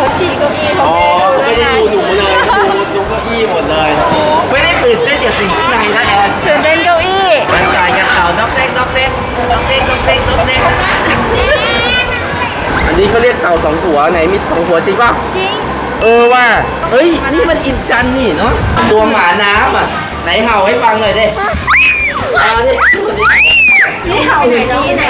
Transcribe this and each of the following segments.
เขาชี้เก้าอี้เขาอ๋อไม่ไม่ได้ได้ดูดูหนูเลยดูดูเก้าอี้หมดเลย ไม่ได้ตื่นเต้นกับสิ่งข้างในนะแอนตื่นเต้นเก้าอี้มันจ่ายกันเต่าน็อกเด้งน็อกเด้งน็อกเด้งน็อกเด้งน็อกเด้งอันนี้เขาเรียกเต่าสองหัวไหนมีสองหัวจริงป่ะจริงเออว่าเฮ้ยนี่มันอินจันนี่เนาะตัวหมาน้ำอะไหนเห่าให้ฟังหน่อยดิเอาดินี่เห่าอยู่ที่ไหน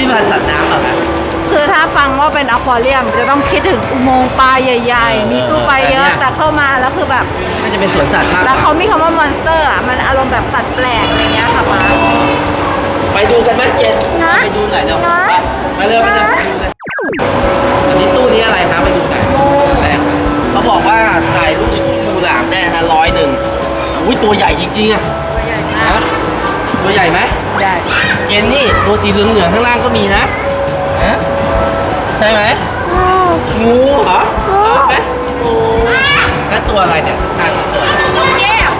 พิพิธภัณฑ์สัตว์น้ำเหรอครับคือถ้าฟังว่าเป็นอควาเรียม จะต้องคิดถึงอุโมงค์ปลาใหญ่ๆ มีตู้ปลาเยอะแต่เข้ามาแล้วคือแบบ น่าจะเป็นสวนสัตว์มากกแล้วว่าเขามีคำว่ามอนสเตอร์อะมันอารมณ์แบบสัตว์แปลกอะไรเงี้ยค่ะป๊าไปดูกันไหมเกสนะไปดูหน่อยเนาะนะไปเลยไปเลยไปดูเลยอันนี้ตู้นี้อะไรครับไปดูหน่อยแรกเขาบอกว่าถ่ายรูปงูหลามได้นะฮะร้อยหนึ่งอุ้ยตัวใหญ่จริงๆอะ ตัวใหญ่ไหมใหญ่เกนนี่ตัวสีเหลืองๆข้างล่างก็มีนะฮะใช่ไหมงูเหรอเอาไหมโอ้แล้วตัวอะไรเนี่ยอะตัวอะไรลูกแก้ว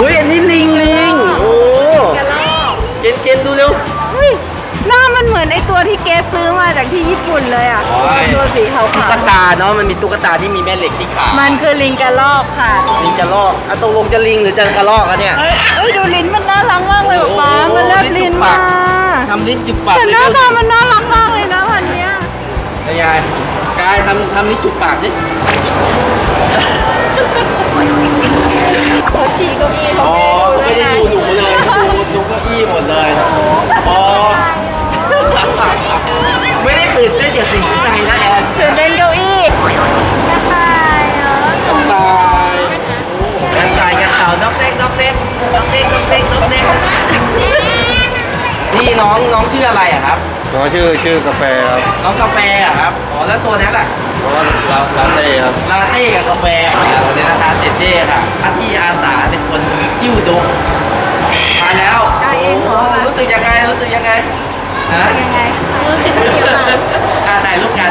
อุ้ยอันนี้ลิงลิงโอ้กระรอกเกนเกนดูเร็วเฮ้ยหน้า มันเหมือนไอตัวที่เกสซื้อมาจากที่ญี่ปุ่นเลยอะโอ้ย ตัวสีขาวตุ๊กตาเนาะมันมีตุ๊กตาที่มีแม่เหล็กที่ขาๆมันคือลิงกระรอกค่ะ ลิงกระลอกอะตกลงจะลิงหรือจะกระลอกอะเนี่ย เอ้ยเอ้ยดูลิ้นมันน่ารักมากเลยโอ้โหป๊ามันแลบลิ้นมาทำลิ้นจุกปากแต่หน้าตามันน่ารักมากเลยนะวันเนี้ยเป็นไงกายทำทำลิ้นจุกปากดิเขาชี้เก้าอี้เขาอ๋อไม่ไม่ได้ได้ดูดูหนูเลยดูดูเก้าอี้หมดเลย อ๋อ ไม่ได้ตื่นเต้นกับสิ่งข้างในนะแอนตื่นเต้นเก้าอี้กระต่ายเหรอกระต่ายกระต่ายกระเต่าน็อกเด้งน็อกเด้งน็อกเด้งน็อกเด้งน็อกเด้งนี่น้องน้องชื่ออะไรอะครับ น้องชื่อชื่อกาแฟครับน้องกาแฟอะครับอ๋อแล้วตัวนั้นล่ะเพราะว่าลาลาเต้ครับลาเต้กับกาแฟอะวันนี้นะคะเจเจค่ะอาที่อาสาเป็นคนยิ้วดุมาแล้วได้เองเหรอรู้สึกยังไงรู้สึกยังไงฮะยังไงรู้สึกเสียวหลัง อ่าถ่ายรูปกัน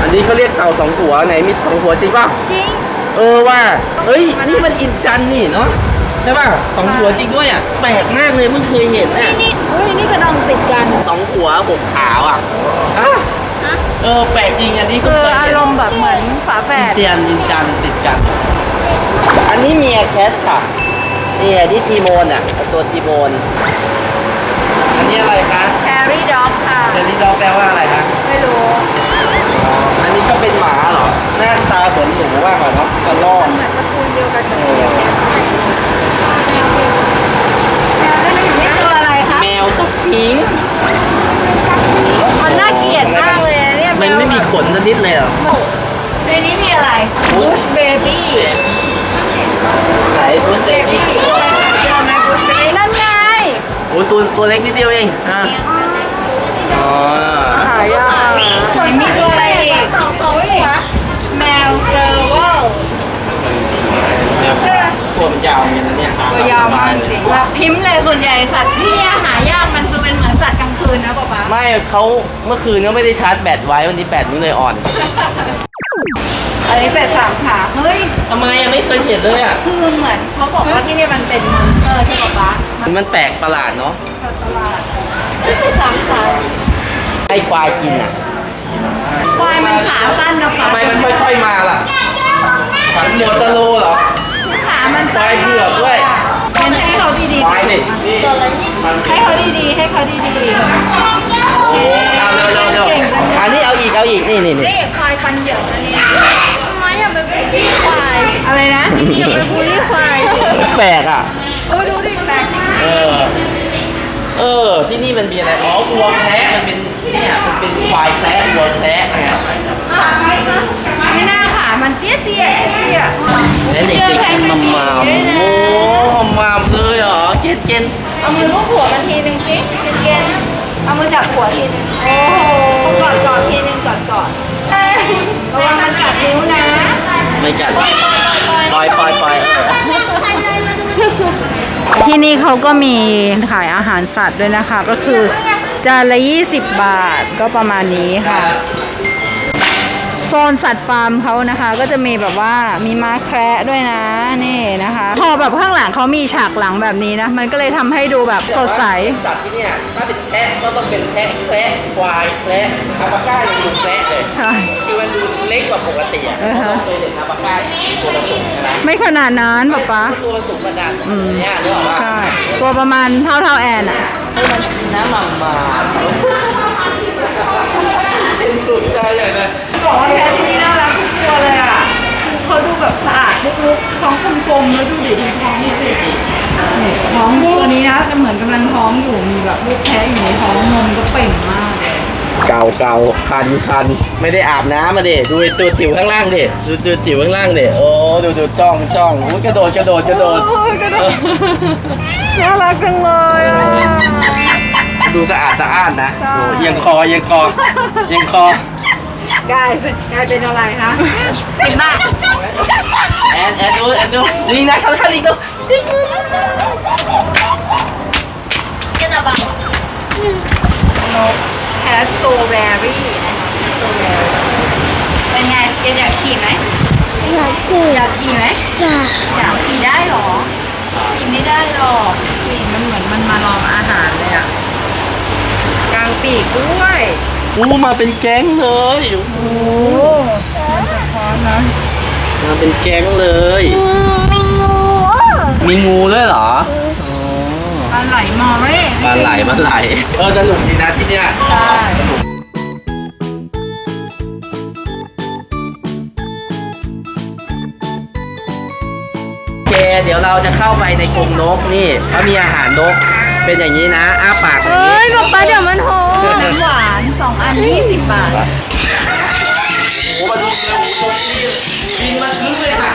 อั นนี้เขาเรียกเต่าสองหัวไหนมีสองหัวจริงป่ะจริง เออว่าเฮ้ยนี่มันอินจันนี่เนาะใช่ป่ะสองหัวจริงด้วยอะแปลกมากเลยเพิ่งเคยเห็นน่ะนี่เฮ้ยนี่กระดองติดกันสองหัวหกขาวอะอะเออแปลกจริงอันนี้คืเพิ่งอเคยอาเห็นรมณ์แบบเหมือนฝาแฝดเจียนนินจันติดกัน อันนี้เมียแคสค่ะนี่อันนี้ทีโมนอะตัวทีโมนอันนี้อะไรคะแครี่ด็อกค่ะเดลิดอแปลว่าอะไรคะไม่รู้อ๋ออันนี้ก็ เป็นหมาเหรอ หน้าตาเหมือนหนูมากกว่าเนาะกระรอกเหมือนตระกูลเดียวกันกับเดียวนี่ตัวอะไรคะแมวสฟิงค์มันน่าเกลียดมากเลยนะเนี่ยมันไม่มีขนสักนิดเลยเหรอในนี้มีอะไรบูชเบบี้ไหนตัวเล็กนี่นั่นไงโอ้ยตัวตัวเล็กนิดเดียวเองอะอ๋อ หายาก มีตัวอะไรอีกแมวเซอร์เวลตัวมันยาวเหมือนกันนะเนี่ยตัวยาวมากจริงแบบพิมพ์เลยส่วนใหญ่สัตว์ที่หายากมันจะเป็นเหมือนสัตว์กลางคืนนะป๊าป๊าไม่เขาเมื่อคืนก็ไม่ได้ชาร์จแบตไว้วันนี้แบตมันเลยอ่อน อันนี้เป็ดสามขาเฮ้ย ทำไมยังไม่เคยเห็นเลยอะ คือเหมือนเขาบอกว่าที่นี่มันเป็นมอนสเตอร์ใช่ป๊าป๊ามันมันแปลกประหลาดเนาะสัตว์ประหลาดไม่เป็นสามขาให้ควายกินอะ ควายมันขาสั้นนะป๊าทำไมมันค่อยๆมาล่ะขันหัวสโลว์เหรอ ขามันสั้นควายเผือกด้วยงั้นให้เขาดีๆควายนี่ให้เขาดีๆ ให้เขาดีโอ้เอาเร็วเร็วเร็วอันนี้เอาอีกเอาอีก นี่นี่ๆนี่ นี่ควายฟันเหยิบอันนี้มาอย่าไปบูลลี่ควายอะไรนะอย่าไปบูลลี่ควายสิแปลกอะ โอ้ดูดิแปลกจริง เออ เออ ที่นี่มันมีอะไร อ๋อวัวแพะมันเป็นเนี่ยมันเป็นควายแพะวัวแพะไงไม่น่าขามันเตี้ยๆเตี้ยๆเตี้ยแล้วเด็กๆกินมัมมามโอ้มัมมามเลยเหรอ เกนเกนเอามือลูบหัวมันทีหนึ่งสิเกนอเอามือจับหัวทีนึงโอ้โหกอดกอดทีนึงกอดกอดระวังมันกัดนิ้วนะ ไม่กัดปล่อยปล่อยปล่อยเออ ที่นี่เขาก็มีขายอาหารสัตว์ด้วยนะคะ ก็คือจานละ20 บาทก็ประมาณนี้ค่ะ โซนสัตว์ฟาร์มเขานะคะ ก็จะมีแบบว่ามีม้าแคระด้วยนะนี่นะคะ พอแบบข้างหลังเขามีฉากหลังแบบนี้นะ มันก็เลยทำให้ดูแบบสดใส สัตว์ที่เนี่ยถ้าเป็นแพะก็ต้องเป็นแพะแคระควายแคระอัลปาก้ายังดูแคระเลย ใช่คือมันดูเล็กกว่าปกติอะอือเพราะฮะเราเคยเห็นอัลปาก้าตัวละสูงใช่ไหมไม่ขนาดนั้นป๊าป๊า ตัวละสูงขนาดอืม เนี้ยนึกออกปะใช่ตัวประมาณเท่าเท่าแอนอะให้มันกินน้ำหมันมาเป็นสุดใจเลยนะบอกว่าแพะที่นี่น่ารักทุกตัวเลยอะคือเขาดูแบบสะอาดลุกๆท้องกลมๆแล้วดูดิดูท้องนี่สินี่ท้องตัวนี้นะเหมือนกำลังท้องอยู่มีแบบลูกแพะอยู่ในท้องนมก็เป่งมาก เก่าเก่าคันคันไม่ได้อาบน้ำมาเด็ดูไอ้ตัวจิ๋วข้างล่างเด็ดูตัวจิ๋วข้างล่างเด็โอ้ดูดูจ้องจ้องโอ้ยกระโดดกระโดดกระโดดโอ้ยกระโดด น่ารักจังเลยอะ ดูสะอาดสะอาดนะใช่ โอ้เอียังคอเอียังคอเอียังคอกลายเป็นกลายเป็นอะไรคะชิมมากแอนแอนดูแอนดูลิงนะเขาท่าลิงดูจะระบังนกแคส โซแบรี่นะคะแคสโซแบรี่เป็นไงเกดอยากขี่ไหมอยากกินอยากขี่ไหมอยากอยากขี่ได้เหรอขี่ไม่ได้หรอกขี่มันเหมือนมันมาลองอาหารเลยอะกลางปีกด้วยอู้มาเป็นแก๊งเลยโอ้โหมันจะพร้อมนะมาเป็นแก๊งเลย ไม่งูมีงูด้วยเหรอ ปลาไหลมอเร่ปลาไหลปลาไหลเออสนุกดีนะที่เนี้ยใช่โอเคเดี๋ยวเราจะเข้าไปในกรงนกนี่เขามีอาหารนกเป็นอย่างนี้นะอ้าปากอย่างเฮ้ยนี้ป๊าป๊าเดี๋ยวมันโหน้ำหวานสองอันยี่สิบบาทโอ้มาดูเร็วนกนี่บินมาทิ้งเลยค่ะ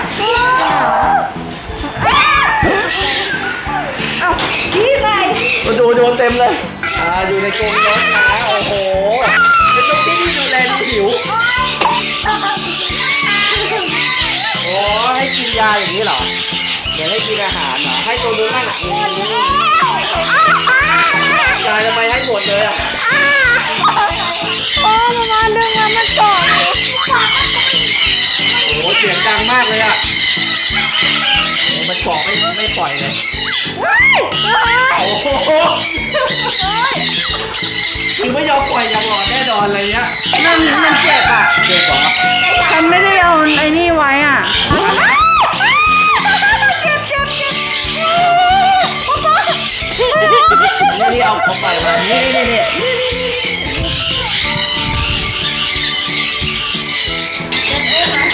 เต็มเลย อ่าอยู่ในกรงนกนะ โอ้โห เป็นนกที่ดูแลดูหิว โอ้ให้กินยาอย่างนี้เหรอ เดี๋ยวให้กินอาหารเหรอ ให้ตัวนู้นนั่นอะอืมยายทำไมให้หมดเลยอะโอ้มาดึงแล้วมันต่อโอ้เสียงดังมากเลยอะ คือไม่ยอมปล่อยอย่างหลอดแน่นอนเลยเนี้ยมันมันเจ็บอะเจ็บเหรอฉันไม่ได้เอาไอ้นี่ไว้อะนี่นี่เอาเขาไปมานี่นี่นี่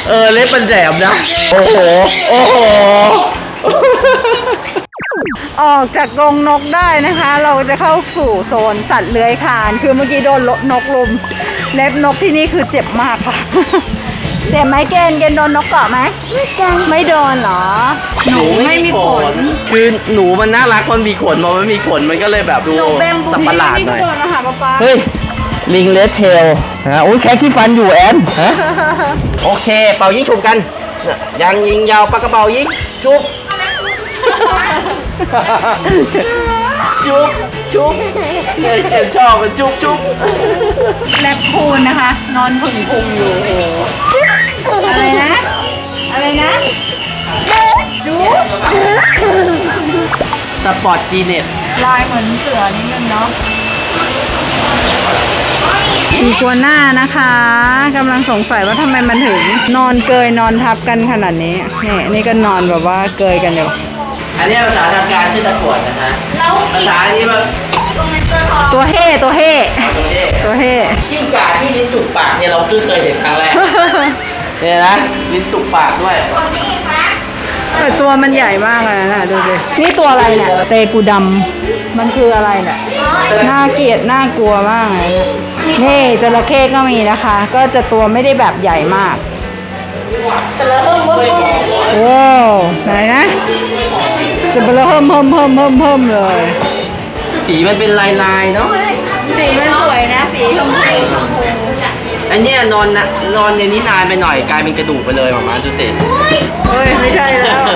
เออเล็บมันแหลมนะ โอ้โห โอ้โห ออกจากกรงนกได้นะคะ เราจะเข้าสู่โซนสัตว์เลื้อยคลาน คือเมื่อกี้โดนนกลุม เล็บนกที่นี่คือเจ็บมากค่ะ เจ็บไหมเกณฑ์เกณฑ์โดนนกเกาะไหม ไม่จังไม่โดนเหรอ หนูไม่มีขน คือหนูมันน่ารักมันมีขนพอมันมีขนมันก็เลยแบบดูหนูแบงบูสับประหลาดนี่หน่อยไม่โดนนะคะป๊าป๊าเฮ้ยลิงเลดเทลฮะโอ้ยแค่ขี้ฟันอยู่แอนฮะโอเค เป่ายิงฉุบกันยังยิงยาวปากกระเป๋ายิงชุบ ชุบชุบเนี่ยเห็นชอบมันชุบชุบแลบคูนนะคะ นอนผึ่งพุงอยู่โอ้โหอะไรนะ อะไรนะจูสปอร์ตจีเน็ตลายเหมือนเสือนิดนึงเนาะอีกัวหน้านะคะกำลังสงสัยว่าทำไมมันถึง นอนเกยนอนทับกันขนาดนี้นี่นี่ก็นอนแบบว่าเกยกันอยู่ อันนี้ภาษาทางการชื่อตะกรวดนะฮะ แล้วภาษาอันนี้มันตรงนั้นตัวทองตัวเฮ่ตัวเฮ่เอาตรงนี้ตัวเฮ่กิ้งก่าที่ลิ้นจุกปากเนี่ยเราเพิ่งเคยเห็นครั้งแรกเนี่ยนะลิ้นจุกปากด้วยตัวนี้ครับแต่ตัวมันใหญ่มากเลยนะดูสินี่ตัวอะไรเนี่ยเตกูดำมันคืออะไรเนี่ยน่าเกลียดน่ากลัวมากเลยนะนี่จระเข้ก็มีนะคะ ก็จะตัวไม่ได้แบบใหญ่มาก สเริ่เพิ่มเพิ่ว้าวไหนนะสเปลเพิ่มเพิ่มเพิ่มเพิ่มเพิ่มเลย สีมันเป็นลายลายๆเนาะ สีมันสวยนะ สีชมพูชมพูอันนี้นอนนะนอนในนี้นานไปหน่อยกลายเป็นกระดูกไปเลยประมาดูสิเฮ้ย ไม่ใช่แล้วปะ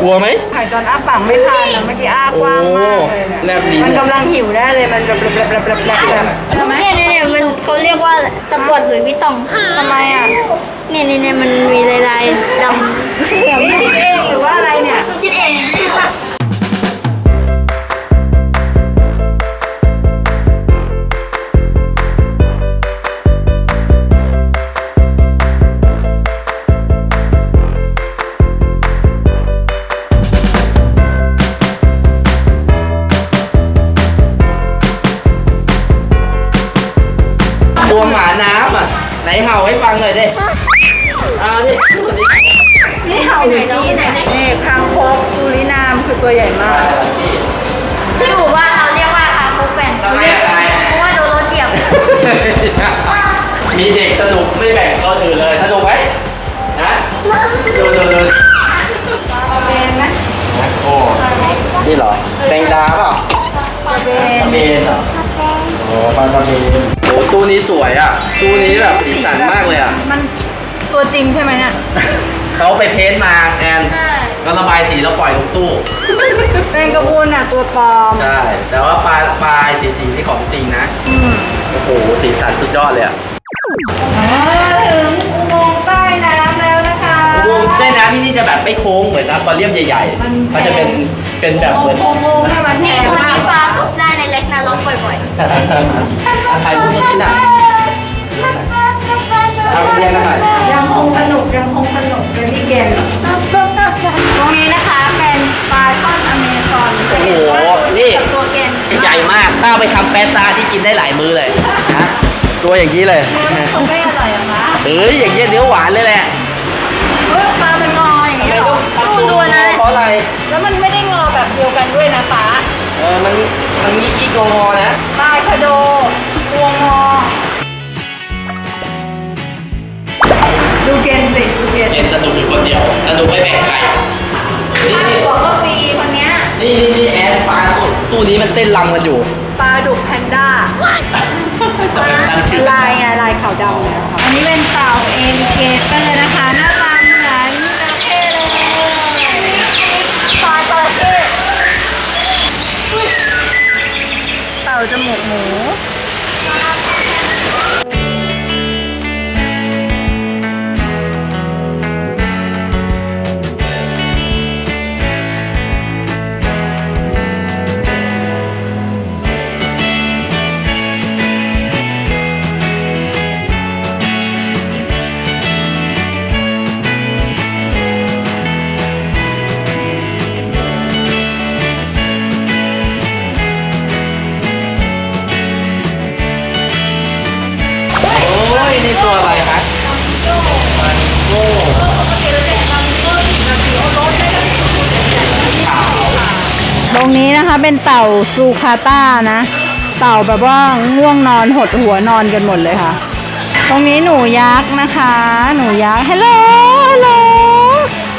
กลัวไหมไข่ตอนอ้าปากไม่ทันนะเมื่อกี้อ้ากว้างมากเลยเนี่ยแลบลิ้นมันเนี่ยกำลังหิวได้เลยมันแบบแบบแบบแบบแบบแบบใช่ไหมเนี่ยเนี่ยเนี่ยมันเขาเรียกว่าตะกรวดหรือวิตตองทำไมอะเนี่ยเนี่ยเนี่ยมันมีลายลายๆดำเหลือง นี่คิดเองหรือว่าอะไร เห่าให้ฟังหน่อยดิเอาดินี่เห่าอยู่ที่ไหนนี่คางคกสุรินามคือตัวใหญ่มากที่หมู่บ้านเราเรียกว่าคาคุกเป็นทำไมอะไรเพราะว่าโดนรถเหยียบ มีเด็กสนุกไม่แบ่งก็อื่นเลย ตัวจริงใช่ไหมเนี่ยเขาไปเพ้นท์มาแอนก็ระบายสีแล้วปล่อยลงตู้เป็นกระพูนอะตัวปลอมใช่ แต่ว่าปลาปลายสีสีที่ของจริงนะ อืมโอ้โห สีสันสุดยอดเลยอะอ๋อถึงอุโมงค์ใต้น้ำแล้วนะคะ วงเส้นน้ำที่นี่จะแบบไม่โค้งเหมือนอะควาเรียมใหญ่ๆมันจะเป็น เป็นแบบเหมือนโค้งๆให้มันแหนี่งคือมากที่ฟ้าตกได้ในเล็กนาล็อกบ่อยถ่ายรูปนี้หน่อยเอาเรียงกันหน่อยยังคงสนุกยังคงสนุกเป็นที่เกมตรงนี้นะคะเป็นปลาช่อนอเมซอนโอ้โหนี่กับตัวเกนใหญ่มากถ้าเอาไปทำแปซ่าที่กินได้หลายมื้อเลยนะตัวอย่างนี้เลยคงไม่อร่อยอะคะเฮ้ยอย่างเงี้ยเนื้อหวานเลยแหละเออปลามันงออย่างทำไมเงี้ยต้องทำตัวเพราะอะไร แล้วมันไม่ได้งอแบบเดียวกันด้วยนะป้าเออมันมันงี้กี้งอๆนะปลาชะโดตัวงอ ดูเกนสิดูเกนเอ็นสนุกอยู่คนเดียวสนุกไม่แบ่งใครนี่ป้านี่บอกว่าฟรีคนเนี้ยนี่นี่นี่แอนปลาตู้ตู้นี้มันเต้นรำกันอยู่ปลาดุกแพนด้าจะเป็นตั้งชื่อลายไงลายขาวดำเนี่ยค่ะอันนี้เป็นเต่าเอลิเกเตอร์นะคะหน้าตาเหมือนจระเข้เลยๆปลาจระเข้เต่าจมูกหมู ตรงนี้นะคะเป็นเต่าซูคาต้านะ เต่าแบบว่าง่วงนอนหดหัวนอนกันหมดเลยค่ะ ตรงนี้หนูยักษ์นะคะ หนูยักษ์ฮัลโหลฮัลโหล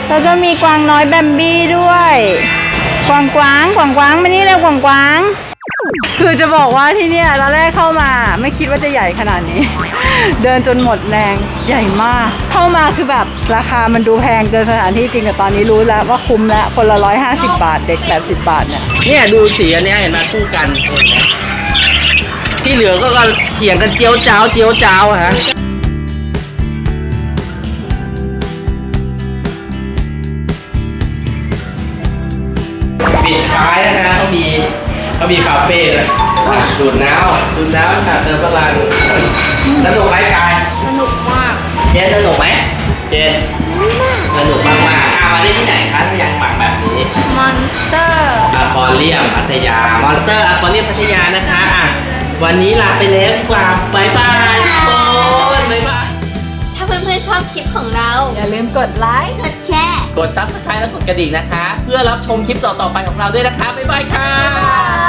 แล้วก็มีกวางน้อยแบมบี้ด้วย กวางกวางกวางกวางมานี่เร็วกวางกวาง คือจะบอกว่าที่เนี่ยตอนแรกเข้ามาไม่คิดว่าจะใหญ่ขนาดนี้ เดินจนหมดแรงใหญ่มาก เข้ามาคือแบบราคามันดูแพงเกินสถานที่จริงแต่ตอนนี้รู้แล้วว่าคุ้มแล้วคนละร้อยห้าสิบบาทเด็กแปดสิบบาทเนี่ยเนี่ยดูสีอันเนี้ยเห็นไหมคู่กันที่เหลือก็ก็เถียงกันเจียวจ้าวเจียวจ้าวฮะปิดท้ายแล้วนะ เขามีเขามีคาเฟ่ด้วยอะดูดน้ำดูดน้ำค่ะเติมพลังสนุกไหมกายสนุกมากเจนสนุกไหมเจนสนุกมากมากๆอะมาได้ที่ไหนคะถ้าอยากหมักแบบนี้มอนสเตอร์อะคอเรียมพัทยามอนสเตอร์อะคอเรียมพัทยานะคะอะวันนี้ลาไปแล้วดีกว่าบายบายทุกคนบายบายถ้าเพื่อนๆชอบคลิปของเรา อย่าลืมกดไลค์กดแชร์กดซับสไครต์และกดกระดิ่งนะคะ เพื่อรับชมคลิปต่อๆไปของเราด้วยนะคะบ๊ายบายค่ะบาย